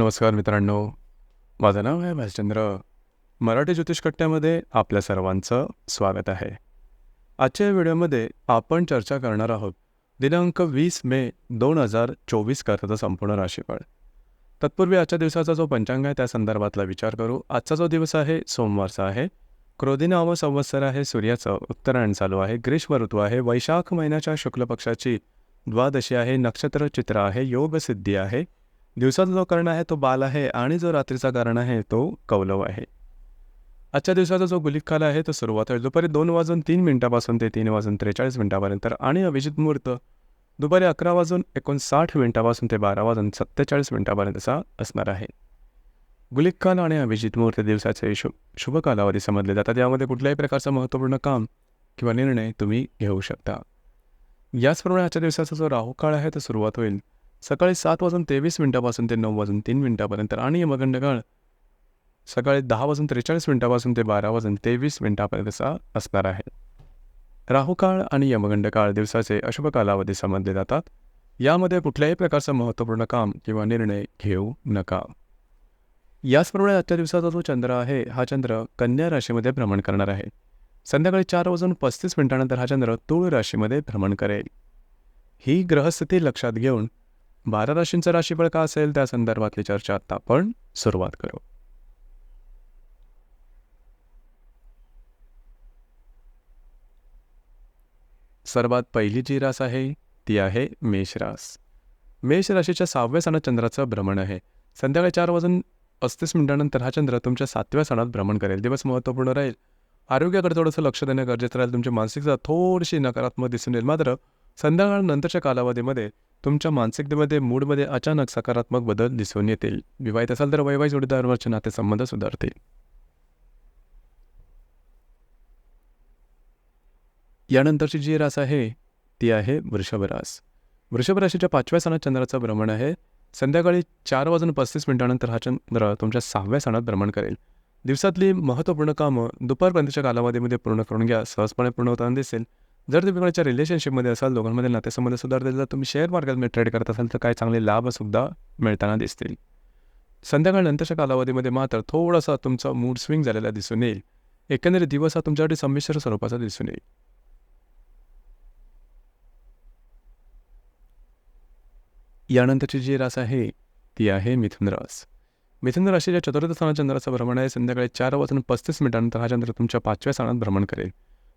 नमस्कार मित्रांनो. माझं नाव आहे भाषचंद्र मराठी ज्योतिष कट्ट्यामध्ये आपल्या सर्वांचं स्वागत आहे. आजच्या या व्हिडिओमध्ये आपण चर्चा करणार आहोत दिनांक वीस मे दोन हजार चोवीस करताचा संपूर्ण राशीफळ. तत्पूर्वी आजच्या दिवसाचा जो पंचांग आहे त्या संदर्भातला विचार करू. आजचा जो दिवस आहे सोमवारचा आहे. क्रोधी संवत्सर आहे सूर्याचं. उत्तरायण चालू आहे. ग्रीष्म ऋतू आहे. वैशाख महिन्याच्या शुक्ल पक्षाची द्वादशी आहे. नक्षत्र चित्र आहे. योग सिद्धी आहे. दिवसाचा जो कर्ण आहे तो बाल आहे आणि जो रात्रीचा कर्ण आहे तो कौलव आहे. आजच्या दिवसाचा जो गुलिकाल आहे तो सुरुवात होईल दुपारी दोन वाजून तीन मिनिटापासून ते तीन वाजून त्रेचाळीस मिनिटापर्यंत आणि अभिजित मुहूर्त दुपारी अकरा वाजून एकोणसाठ मिनिटापासून ते बारा वाजून सत्तेचाळीस मिनिटापर्यंतचा असणार आहे. गुलिकाल आणि अभिजित मुहूर्त दिवसाचे शुभ शुभ कालावधी समजले जातात. यामध्ये कुठल्याही प्रकारचं महत्त्वपूर्ण काम किंवा निर्णय तुम्ही घेऊ शकता. याचप्रमाणे आजच्या दिवसाचा जो राहू काळ आहे तो सुरुवात होईल. सकाळी सात वाजून तेवीस मिनिटापासून ते नऊ वाजून तीन मिनिटापर्यंत आणि यमगंड काळ सकाळी दहा वाजून त्रेचाळीस मिनिटापासून ते बारा वाजून तेवीस मिनिटापर्यंतचा असणार आहे. राहुकाळ आणि यमगंड काळ दिवसाचे अशुभ कालावधी समजले जातात. यामध्ये कुठल्याही प्रकारचं महत्त्वपूर्ण काम किंवा निर्णय घेऊ नका. याचप्रमाणे आजच्या दिवसाचा जो चंद्र आहे हा चंद्र कन्या राशीमध्ये भ्रमण करणार आहे. संध्याकाळी चार वाजून पस्तीस मिनिटानंतर हा चंद्र तूळ राशीमध्ये भ्रमण करेल. ही ग्रहस्थिती लक्षात घेऊन बारा राशींचं राशीफळ का असेल? त्या संदर्भातली चर्चा आता आपण सुरुवात करू. सर्वात पहिली जी रास आहे ती आहे मेष रास. मेष राशीच्या सहाव्या सणात चंद्राचं भ्रमण आहे. संध्याकाळी चार वाजून पस्तीस मिनिटानंतर हा चंद्र तुमच्या सातव्या सणात भ्रमण करेल. दिवस महत्त्वपूर्ण राहील. आरोग्याकडे थोडंसं लक्ष देणं गरजेचं राहील. तुमची मानसिकता थोडीशी नकारात्मक दिसून येईल. मात्र संध्याकाळ नंतरच्या कालावधीमध्ये तुमच्या मानसिकतेमध्ये मूडमध्ये अचानक सकारात्मक बदल दिसून येतील. विवाहित असाल तर वैवाहिक जोडीदारावरचे नातेसंबंध सुधारतील. यानंतरची जी रास आहे ती आहे वृषभ रास. वृषभ राशीच्या पाचव्या सणात चंद्राचं भ्रमण आहे. संध्याकाळी चार वाजून पस्तीस मिनिटानंतर हा चंद्र तुमच्या सहाव्या सणात भ्रमण करेल. दिवसातली महत्त्वपूर्ण कामं दुपारपर्यंतच्या कालावधीमध्ये पूर्ण करून घ्या. सहजपणे पूर्ण होताना दिसेल. जर तुम्ही कोणाच्या रिलेशनशिपमध्ये असाल दोघांमध्ये नातेसंबंध सुधारतील जर तुम्ही शेअर मार्केटमध्ये ट्रेड करत असाल तर काही चांगले लाभसुद्धा मिळताना दिसतील. संध्याकाळनंतरच्या कालावधीमध्ये मात्र थोडासा तुमचा मूड स्विंग झालेला दिसून येईल. एकंदरीत दिवस हा तुमच्यासाठी संमिश्र स्वरूपाचा दिसून येईल. यानंतरची जी रास आहे ती आहे मिथुन रास. मिथुन राशीच्या चतुर्थ स्थानात चंद्राचं भ्रमण आहे. संध्याकाळी चार वाजून पस्तीस मिनिटानंतर हा चंद्र तुमच्या पाचव्या स्थानात भ्रमण करेल.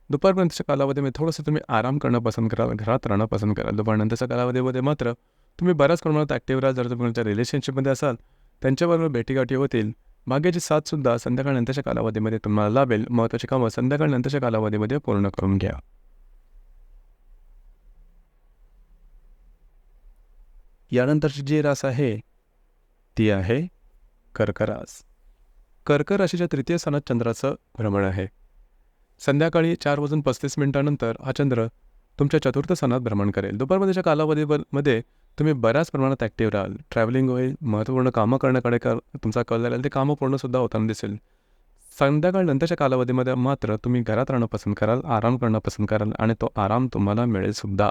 दुपारपर्यंतच्या कालावधीमध्ये थोडंसं तुम्ही आराम करणं पसंत कराल घरात राहणं पसंत कराल. दुपारनंतरच्या कालावधीमध्ये मात्र तुम्ही बऱ्याच प्रमाणात ॲक्टिव्ह राहाल. जर तुम्ही तुमच्या रिलेशनशिपमध्ये असाल त्यांच्याबरोबर भेटीगाठी होतील. भाग्याची साथसुद्धा संध्याकाळनंतरच्या कालावधीमध्ये तुम्हाला लाभेल. महत्त्वाची कामं संध्याकाळनंतरच्या कालावधीमध्ये पूर्ण करून घ्या. यानंतरची जी रास आहे ती आहे कर्करास. कर्क राशीच्या तृतीय स्थानात चंद्राचं भ्रमण आहे. संध्याकाळी चार वाजून पस्तीस मिनिटानंतर हा चंद्र तुमच्या चतुर्थ स्थानात भ्रमण करेल. दुपारमध्येच्या कालावधीमध्ये तुम्ही बऱ्याच प्रमाणात ॲक्टिव्ह राहाल. ट्रॅव्हलिंग होईल महत्त्वपूर्ण कामं करण्याकडे कर तुमचा कल राहील ते कामं पूर्णसुद्धा होताना दिसेल. संध्याकाळ नंतरच्या कालावधीमध्ये मात्र तुम्ही घरात राहणं पसंत कराल आराम करणं पसंत कराल आणि तो आराम तुम्हाला मिळेल सुद्धा.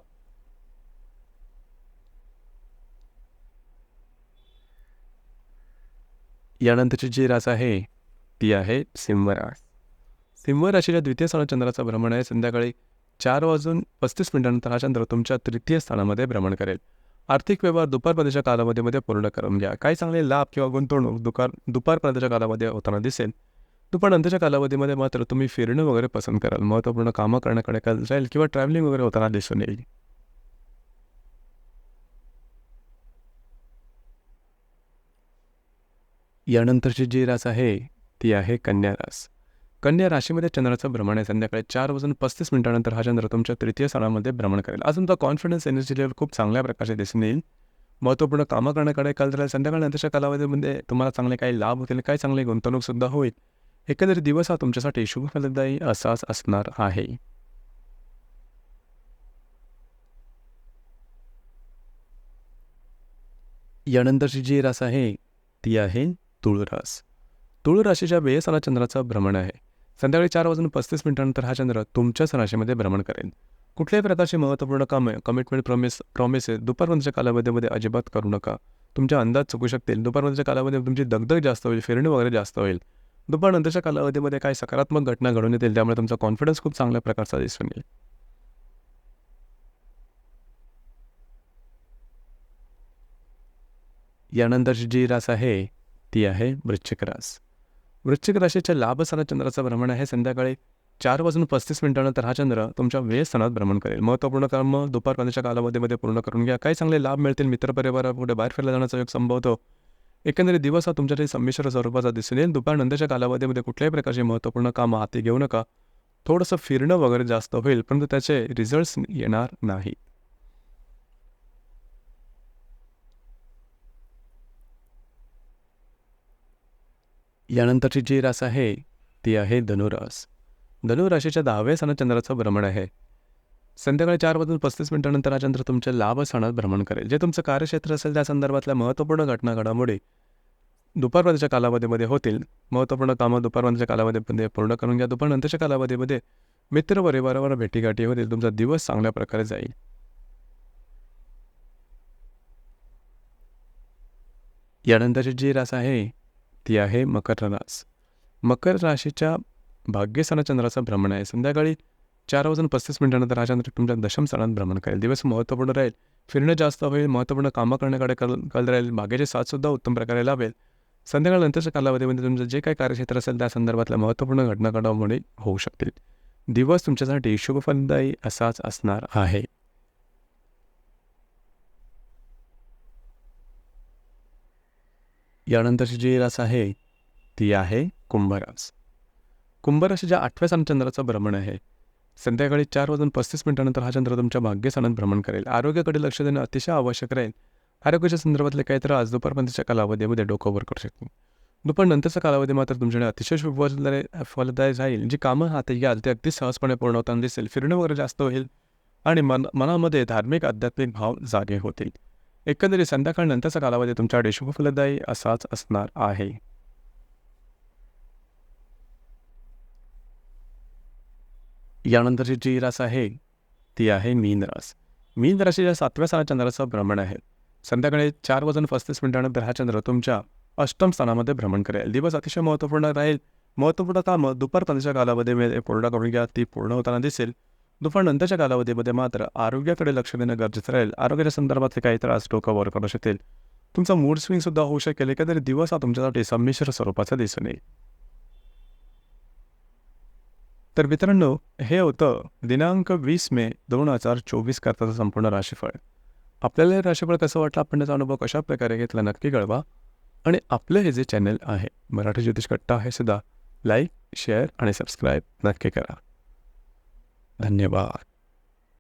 यानंतरची जी रास आहे ती आहे सिंह रास सिंह राशीच्या द्वितीय स्थानात चंद्राचं भ्रमण आहे. संध्याकाळी चार वाजून पस्तीस मिनिटानंतर हा चंद्र तुमच्या तृतीय स्थानामध्ये भ्रमण करेल. आर्थिक व्यवहार दुपारपर्यंतच्या कालावधीमध्ये पूर्ण करून घ्या. काही चांगले लाभ किंवा गुंतवणूक दुपार दुपारपर्यंतच्या कालावधी होताना दिसेल. दुपारनंतरच्या कालावधीमध्ये मात्र तुम्ही फिरणं वगैरे पसंत कराल. महत्त्वपूर्ण कामं करण्याकडे कल जाईल किंवा ट्रॅव्हलिंग वगैरे होताना दिसून येईल. यानंतरची जी रास आहे ती आहे कन्या रास. कन्या राशीमध्ये चंद्राचं भ्रमण आहे. संध्याकाळी चार वाजून पस्तीस मिनिटानंतर हा चंद्र तुमच्या तृतीय स्थानामध्ये भ्रमण करेल. आज तुमचा कॉन्फिडन्स एनर्जी लेवल खूप चांगल्या प्रकारे दिसून येईल. महत्त्वपूर्ण कामं करण्याकडे कल राहील संध्याकाळनंतरच्या कालावधीमध्ये तुम्हाला चांगले काही लाभ होतील काही चांगली गुंतवणूकसुद्धा होईल. एकंदरीत दिवस हा तुमच्यासाठी शुभ फलदायी असाच असणार आहे. यानंतरची जी रास आहे ती आहे तुळरास. तुळ राशीच्या वेळेसाला चंद्राचं भ्रमण आहे. संध्याकाळी चार वाजून पस्तीस मिनिटानंतर हा चंद्र तुमच्याच राशीमध्ये भ्रमण करेल. कुठल्याही प्रकारचे महत्त्वपूर्ण कामे कमिटमेंट प्रॉमिस प्रॉमिसेस दुपारपर्यंतच्या कालावधीमध्ये अजिबात करू नका. तुमच्या अंदाज चुकू शकतील. दुपारपर्यंतच्या कालावधीमध्ये तुमची दगदग जास्त होईल फिरणे वगैरे जास्त होईल. दुपारनंतरच्या कालावधीमध्ये काही सकारात्मक घटना घडून येतील त्यामुळे तुमचा कॉन्फिडन्स खूप चांगल्या प्रकारचा दिसून येईल. यानंतरची जी रास आहे ती आहे वृश्चिक रास. वृश्चिक राशीच्या लाभस्थानात चंद्राचं भ्रमण आहे. संध्याकाळी चार वाजून पस्तीस मिनिटानंतर हा चंद्र तुमच्या वेळ स्थानात भ्रमण करेल. महत्त्वपूर्ण काम दुपारपर्यंतच्या कालावधीमध्ये पूर्ण करून घ्या. काही चांगले लाभ मिळतील. मित्रपरिवारापुढे बाहेर फिरला जाण्याचा योग संभवतो एकंदरीत दिवस हा तुमच्यासाठी संमिश्र स्वरूपाचा दिसून येईल. दुपारनंतरच्या कालावधीमध्ये कुठल्याही प्रकारचे महत्त्वपूर्ण कामं हाती घेऊ नका. थोडंसं फिरणं वगैरे जास्त होईल परंतु त्याचे रिझल्ट्स येणार नाही. यानंतरची जी रास आहे ती आहे धनुरास. धनुराशीच्या दहाव्या स्थानात चंद्राचं भ्रमण आहे. संध्याकाळी चार वाजून पस्तीस मिनिटानंतर हा चंद्र तुमच्या लाभ स्थानात भ्रमण करेल. जे तुमचं कार्यक्षेत्र असेल त्या संदर्भातल्या महत्त्वपूर्ण घटना घडामोडी दुपारपर्यंतच्या कालावधीमध्ये होतील. महत्त्वपूर्ण कामं दुपारपर्यंतच्या कालावधीमध्ये पूर्ण करून घ्या. दुपारनंतरच्या कालावधीमध्ये मित्र परिवारावर भेटीगाठी होतील. तुमचा दिवस चांगल्या प्रकारे जाईल. यानंतरची जी रास आहे ती आहे मकर रास मकर राशीच्या भाग्यस्थाना चंद्राचा भ्रमण आहे. संध्याकाळी चार वाजून पस्तीस मिनिटानंतर हा चंद्र तुमच्या दशम स्थानात भ्रमण करेल. दिवस महत्त्वपूर्ण राहील. फिरणं जास्त होईल महत्त्वपूर्ण कामं करण्याकडे कल कल राहील. बागेचे साथसुद्धा उत्तम प्रकारे लाभेल संध्याकाळनंतरच्या कालावधीमध्ये तुमचं जे काही कार्यक्षेत्र असेल त्या संदर्भातल्या महत्त्वपूर्ण घटना घडामोडी होऊ शकतील. दिवस तुमच्यासाठी शुभफलदायी असाच असणार आहे. यानंतरची जी रास आहे ती आहे कुंभरास. कुंभराशीच्या आठव्या सण चंद्राचं भ्रमण आहे. संध्याकाळी चार वाजून पस्तीस मिनिटानंतर हा चंद्र तुमच्या भाग्यस्थानात भ्रमण करेल. आरोग्याकडे लक्ष देणं अतिशय आवश्यक राहील. आरोग्याच्या संदर्भातले काही आज दुपारपर्यंतच्या कालावधीमध्ये डोकं वर करू शकतो दुपारनंतरचा कालावधी मात्र तुमच्याकडे अतिशय शुभ फलदायी राहील जी कामं हाती घ्याल ते अगदी सहजपणे पूर्ण होताना दिसेल. फिरणं वगैरे जास्त होईल आणि मन मनामध्ये धार्मिक आध्यात्मिक भाव जागे होतील. एकंदरीत संध्याकाळनंतरचा कालावधी तुमच्या डिश शुभफलदायी असाच असणार आहे. यानंतरची जी रास आहे ती आहे मीन रास. मीन राशीच्या सातव्या स्थानात चंद्राचं भ्रमण आहे. संध्याकाळी चार वाजून पस्तीस मिनिटानंतर हा चंद्र तुमच्या अष्टम स्थानामध्ये भ्रमण करेल. दिवस अतिशय महत्त्वपूर्ण राहील. महत्त्वपूर्ण कामं दुपारपर्यंतच्या कालावधीमध्ये पूर्ण करून घ्या. ती पूर्ण होताना दिसेल. दुपारनंतरच्या कालावधीमध्ये मात्र आरोग्याकडे लक्ष देणं गरजेचं राहील. आरोग्याच्या संदर्भातले काही त्रास डोकावर करू शकतील तुमचा मूड स्विंगसुद्धा होऊ शकेल. एकंदरीत दिवस हा तुमच्यासाठी संमिश्र स्वरूपाचा दिसून येईल. तर मित्रांनो हे होतं दिनांक वीस मे दोन हजार चोवीस करताचं संपूर्ण राशीफळ. आपल्याला हे राशीफळ कसं वाटलं? आपण त्याचा अनुभव कशा प्रकारे घेतला? नक्की कळवा. आणि आपलं हे जे चॅनल आहे मराठी ज्योतिष कट्टा हे सुद्धा लाईक शेअर आणि सबस्क्राईब नक्की करा. धन्यवाद.